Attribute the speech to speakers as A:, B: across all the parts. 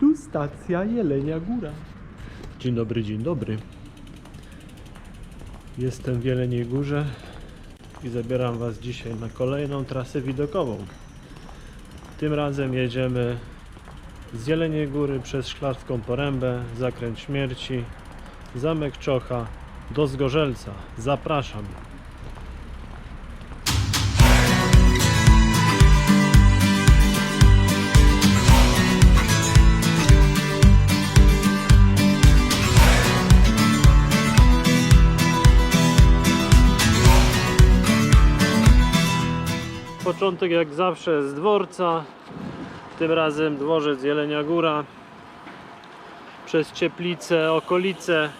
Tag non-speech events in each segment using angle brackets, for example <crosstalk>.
A: Tu stacja Jelenia Góra. Dzień dobry, dzień dobry. Jestem w Jeleniej Górze i zabieram Was dzisiaj na kolejną trasę widokową. Tym razem jedziemy z Jeleniej Góry przez Szklarską Porębę, Zakręt Śmierci, Zamek Czocha do Zgorzelca. Zapraszam. Początek jak zawsze z dworca. Tym razem dworzec Jelenia Góra. Przez Cieplice, okolice.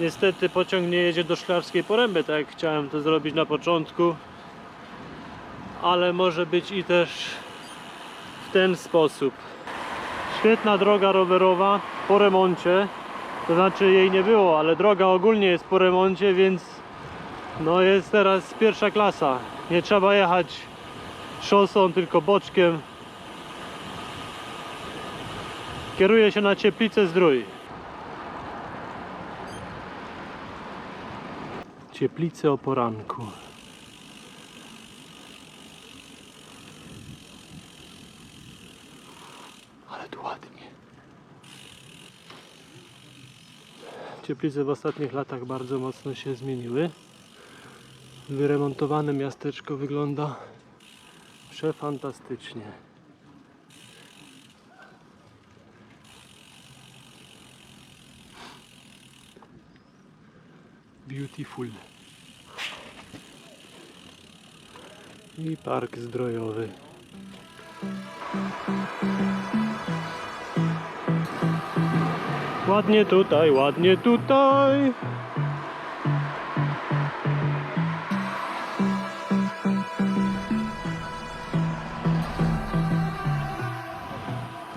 A: Niestety pociąg nie jedzie do Szklarskiej Poręby, tak jak chciałem to zrobić na początku. Ale może być i też w ten sposób. Świetna droga rowerowa po remoncie. To znaczy jej nie było, ale droga ogólnie jest po remoncie, więc no jest teraz pierwsza klasa. Nie trzeba jechać szosą, tylko boczkiem. Kieruję się na Cieplicę Zdrój. Cieplice o poranku. Ale tu ładnie. Cieplice w ostatnich latach bardzo mocno się zmieniły. Wyremontowane miasteczko wygląda przefantastycznie. Beautiful. I park zdrojowy. Ładnie tutaj, ładnie tutaj.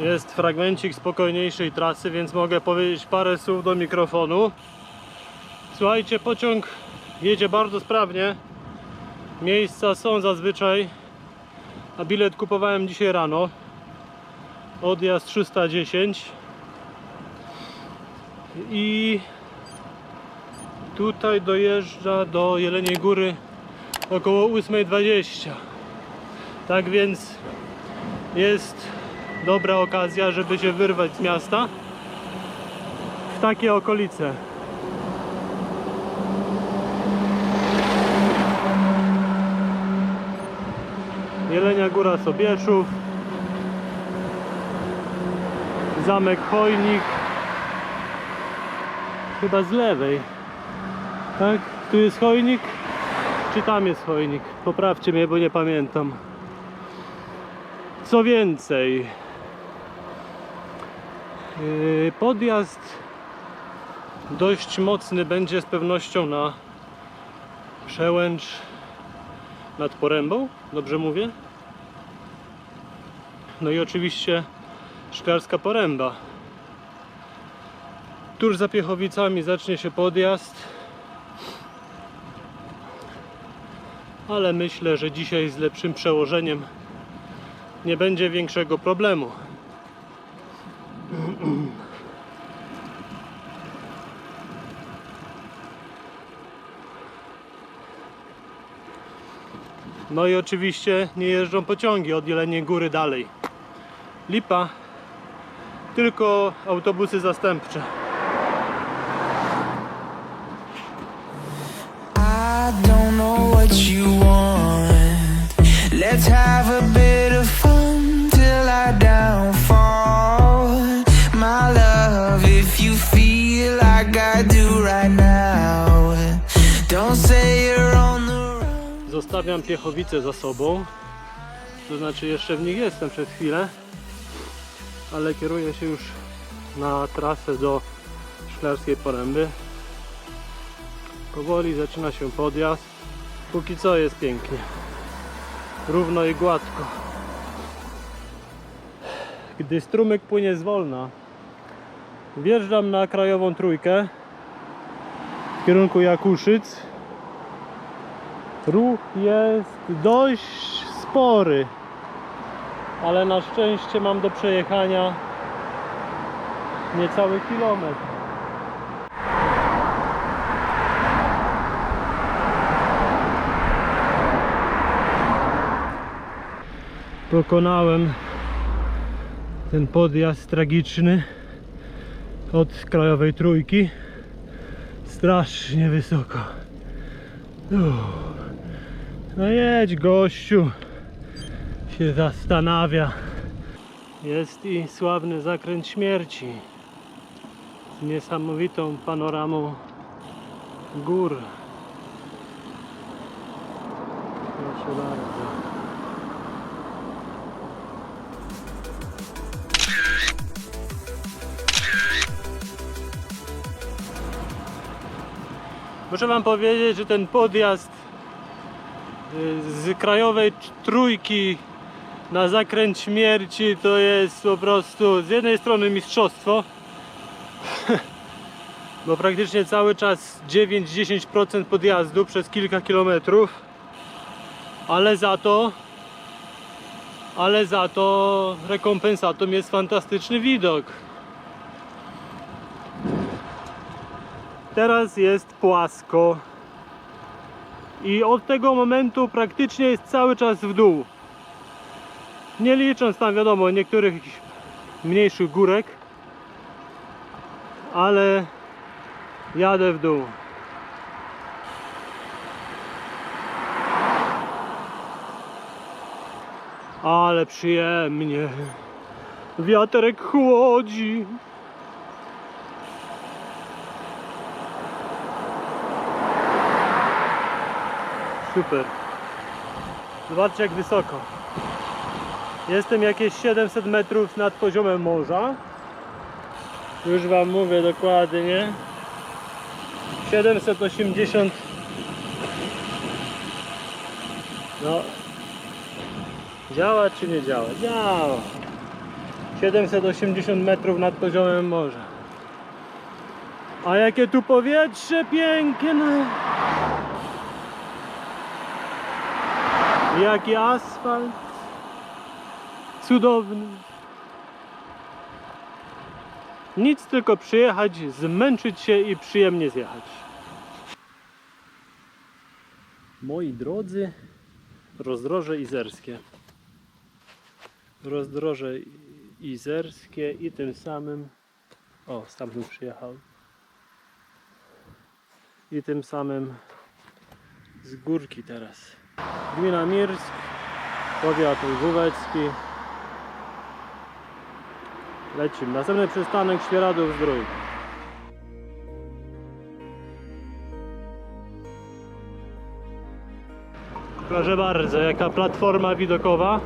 A: Jest fragmencik spokojniejszej trasy, więc mogę powiedzieć parę słów do mikrofonu. Słuchajcie, pociąg jedzie bardzo sprawnie. Miejsca są zazwyczaj, a bilet kupowałem dzisiaj rano. Odjazd 310. I tutaj dojeżdża do Jeleniej Góry około 8.20. Tak więc jest dobra okazja, żeby się wyrwać z miasta w takie okolice. Jelenia Góra Sobieszów Zamek Chojnik chyba z lewej tak? Tu jest chojnik czy tam jest chojnik? Poprawcie mnie, bo nie pamiętam co więcej Podjazd dość mocny będzie z pewnością na przełęcz nad Porębą, dobrze mówię? No i oczywiście Szklarska Poręba. Tuż za Piechowicami zacznie się podjazd. Ale myślę, że dzisiaj z lepszym przełożeniem nie będzie większego problemu. No i oczywiście nie jeżdżą pociągi od Jeleniej Góry dalej. Lipa, tylko autobusy zastępcze. Zostawiam Piechowice za sobą. To znaczy jeszcze w nich jestem przez chwilę. Ale kieruję się już na trasę do Szklarskiej Poręby. Powoli zaczyna się podjazd. Póki co jest pięknie. Równo i gładko. Gdy strumyk płynie zwolna, wjeżdżam na krajową trójkę w kierunku Jakuszyc. Ruch jest dość spory. ale na szczęście mam do przejechania niecały kilometr. Pokonałem ten podjazd tragiczny od krajowej trójki. Strasznie wysoko. Uff. No jedź gościu się zastanawia. Jest i sławny zakręt śmierci z niesamowitą panoramą gór. Proszę bardzo. Muszę Wam powiedzieć, że ten podjazd z krajowej trójki na zakręt śmierci to jest po prostu z jednej strony mistrzostwo, <laughs> bo praktycznie cały czas 9-10% podjazdu przez kilka kilometrów, ale za to ale za to rekompensatą jest fantastyczny widok. Teraz jest płasko i od tego momentu praktycznie jest cały czas w dół. Nie licząc tam wiadomo niektórych mniejszych górek, ale jadę w dół. Ale przyjemnie. Wiaterek chłodzi. Super. Zobaczcie jak wysoko. Jestem jakieś 700 metrów nad poziomem morza. Już Wam mówię dokładnie. 780 No Działa czy nie działa? Działa 780 metrów nad poziomem morza A jakie tu powietrze piękne Jaki asfalt? Cudowny. Nic tylko przyjechać, zmęczyć się i przyjemnie zjechać. Moi drodzy Rozdroże Izerskie. Rozdroże Izerskie i tym samym o, stamtąd przyjechał. I tym samym z górki teraz Gmina Mirsk powiat lwówecki. Lecimy. Następny przystanek Świeradów Zdrój. Proszę bardzo jaka platforma widokowa?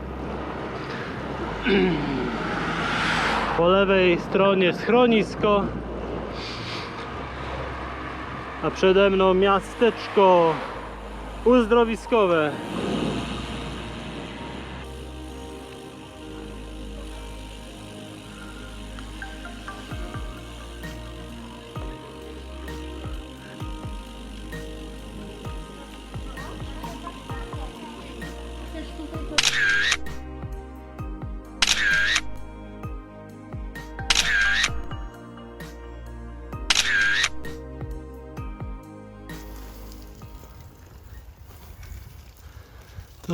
A: Po lewej stronie schronisko a przede mną miasteczko uzdrowiskowe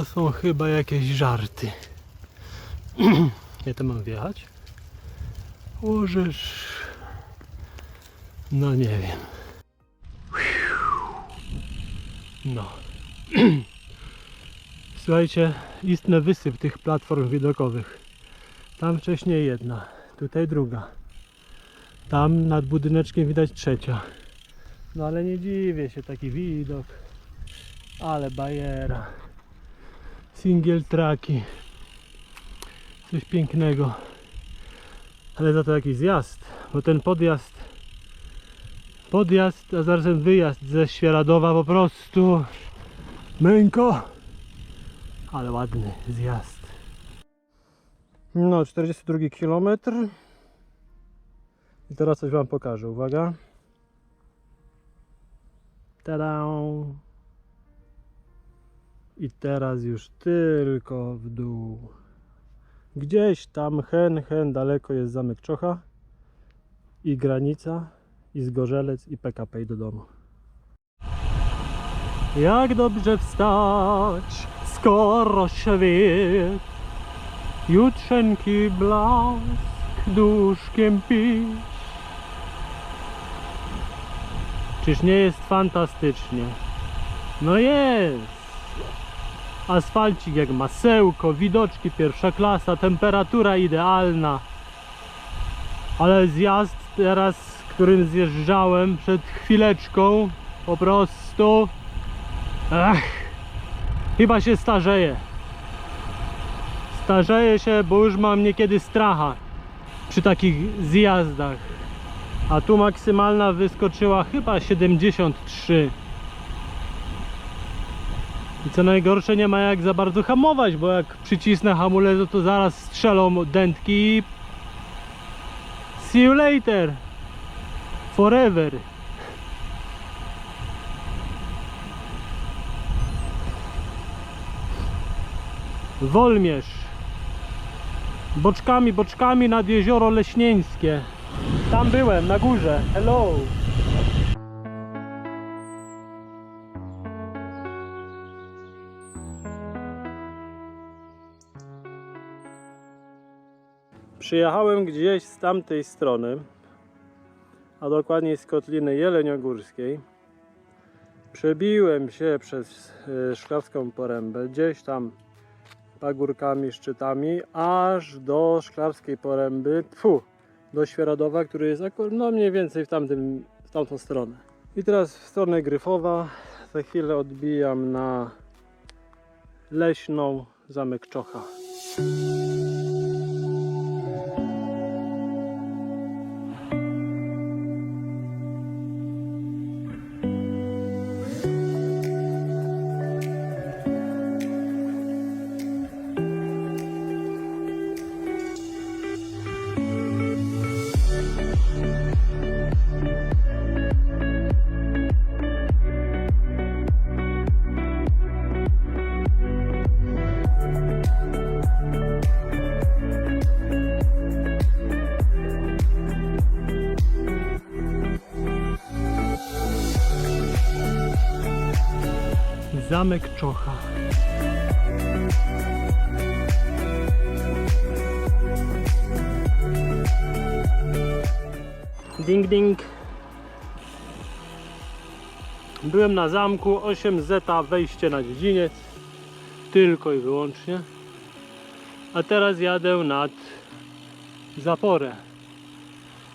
A: To są chyba jakieś żarty. <clears throat> Nie to mam wjechać? Łożesz. No nie wiem. No. <clears throat> Słuchajcie, istny wysyp tych platform widokowych. Tam wcześniej jedna, tutaj druga. Tam nad budyneczkiem widać trzecia. No ale nie dziwię się, taki widok. Ale bajera single traki. Coś pięknego. Ale za to jakiś zjazd bo ten podjazd podjazd a zarazem wyjazd ze Świeradowa po prostu. Męko! Ale ładny zjazd. No 42 km i teraz coś wam pokażę uwaga. Tada! I teraz już tylko w dół. Gdzieś tam hen, hen daleko jest zamek Czocha i granica i Zgorzelec i PKP do domu. Jak dobrze wstać, skoro świt jutrzenki blask duszkiem pisz. Czyż nie jest fantastycznie? No jest! Asfalcik jak masełko, widoczki pierwsza klasa, temperatura idealna. Ale zjazd teraz, którym zjeżdżałem przed chwileczką, po prostu... Ech, chyba się starzeję. Starzeję się, bo już mam niekiedy stracha przy takich zjazdach. A tu maksymalna wyskoczyła chyba 73. I co najgorsze nie ma jak za bardzo hamować, bo jak przycisnę hamulec no to zaraz strzelą dętki see you later. Forever. Wolmierz. Boczkami, boczkami nad jezioro Leśnieńskie. Tam byłem, na górze, hello Przyjechałem gdzieś z tamtej strony, a dokładniej z Kotliny Jeleniogórskiej. Przebiłem się przez e, Szklarską Porębę, gdzieś tam pagórkami, szczytami, aż do Szklarskiej Poręby, tfu, do Świeradowa, który jest no mniej więcej w, tamtym, w tamtą stronę. I teraz w stronę Gryfowa, za chwilę odbijam na Leśną, Zamek Czocha. Zamek Czocha. Ding ding. Byłem na zamku 8 zeta wejście na dziedziniec. Tylko i wyłącznie. A teraz jadę nad zaporę.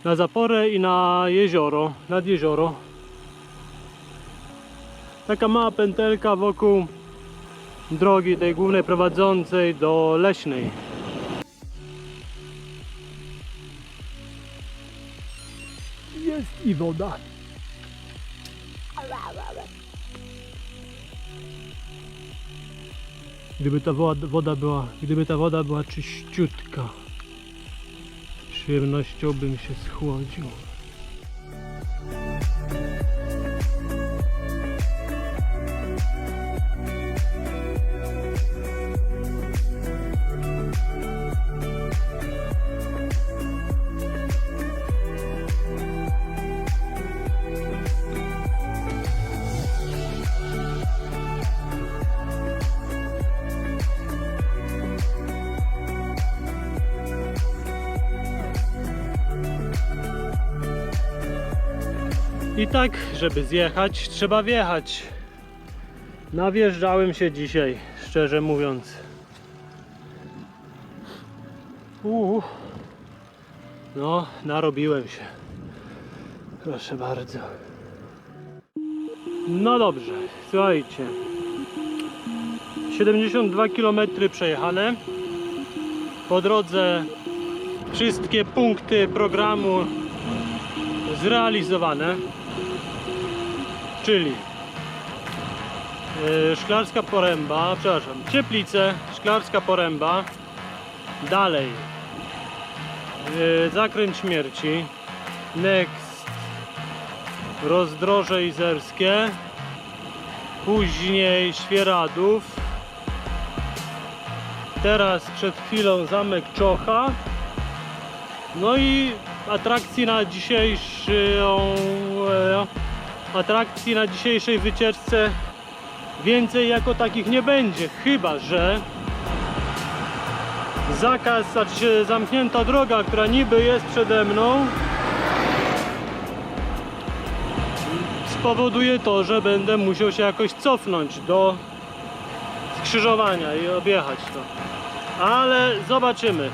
A: Na zaporę i na jezioro, nad jezioro. Taka mała pętelka wokół drogi tej głównej prowadzącej do Leśnej. Jest i woda. Gdyby ta woda, była, gdyby ta woda była czyściutka, z przyjemnością bym się schłodził. I tak, żeby zjechać, trzeba wjechać. Nawjeżdżałem się dzisiaj, szczerze mówiąc. Uuu. No, narobiłem się. Proszę bardzo. No dobrze, słuchajcie. 72 km przejechane. Po drodze wszystkie punkty programu zrealizowane. Czyli yy, Szklarska Poręba, przepraszam, Cieplice, Szklarska Poręba, dalej yy, Zakręt Śmierci, Next, Rozdroże Izerskie, później Świeradów, Teraz przed chwilą zamek Czocha. No i atrakcji na dzisiejszą e, atrakcji na dzisiejszej wycieczce więcej jako takich nie będzie, chyba że zakaz, znaczy zamknięta droga, która niby jest przede mną spowoduje to, że będę musiał się jakoś cofnąć do skrzyżowania i objechać to. Ale zobaczymy.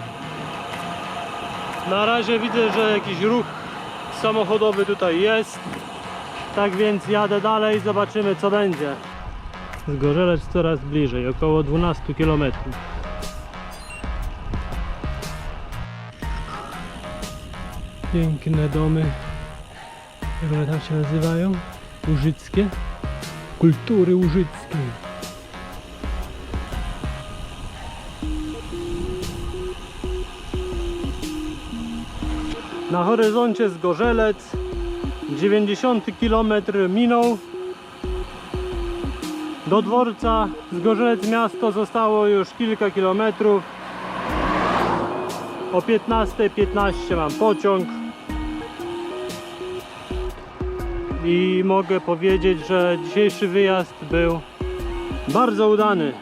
A: Na razie widzę, że jakiś ruch samochodowy tutaj jest. Tak więc jadę dalej, zobaczymy co będzie. Zgorzelec coraz bliżej, około 12 km. Piękne domy. Jak one tam się nazywają? Łużyckie? Kultury łużyckiej. Na horyzoncie Zgorzelec 90 km minął. Do dworca Zgorzelec miasto zostało już kilka kilometrów. O 15.15 mam pociąg. I mogę powiedzieć, że dzisiejszy wyjazd był bardzo udany